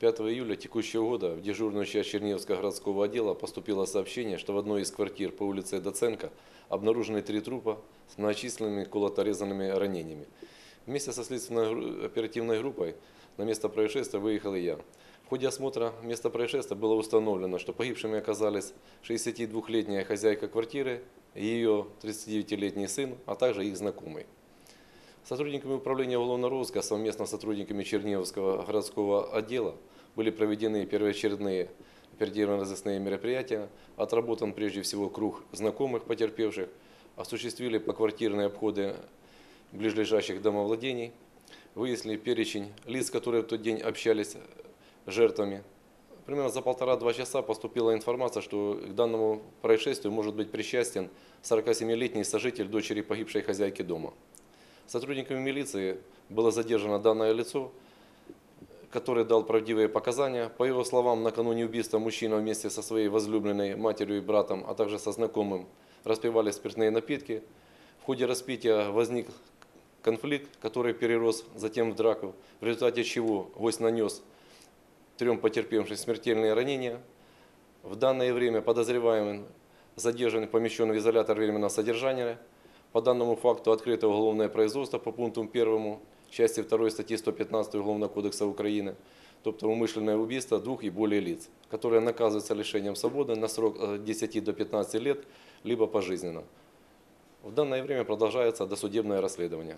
5 июля текущего года в дежурную часть Черниговского городского отдела поступило сообщение, что в одной из квартир по улице Доценко обнаружены три трупа с многочисленными колоторезанными ранениями. Вместе со следственной оперативной группой на место происшествия выехал и я. В ходе осмотра места происшествия было установлено, что погибшими оказались 62-летняя хозяйка квартиры, ее 39-летний сын, а также их знакомый. Сотрудниками управления уголовного розыска совместно с сотрудниками Черниговского городского отдела были проведены первоочередные оперативно-розыскные мероприятия, отработан прежде всего круг знакомых потерпевших, осуществили поквартирные обходы ближайших домовладений, выяснили перечень лиц, которые в тот день общались с жертвами. Примерно за полтора-два часа поступила информация, что к данному происшествию может быть причастен 47-летний сожитель дочери погибшей хозяйки дома. Сотрудниками милиции было задержано данное лицо, который дал правдивые показания. По его словам, накануне убийства мужчина вместе со своей возлюбленной матерью и братом, а также со знакомым, распивали спиртные напитки. В ходе распития возник конфликт, который перерос затем в драку, в результате чего гость нанес трем потерпевшим смертельные ранения. В данное время подозреваемый задержан и помещен в изолятор временного содержания. По данному факту открыто уголовное производство по пункту 1 части 2 статьи 115 Уголовного кодекса України, тобто умышленное убийство двух и более лиц, которое наказывается лишением свободы на срок от 10 до 15 лет, либо пожизненно. В данное время продолжается досудебное расследование.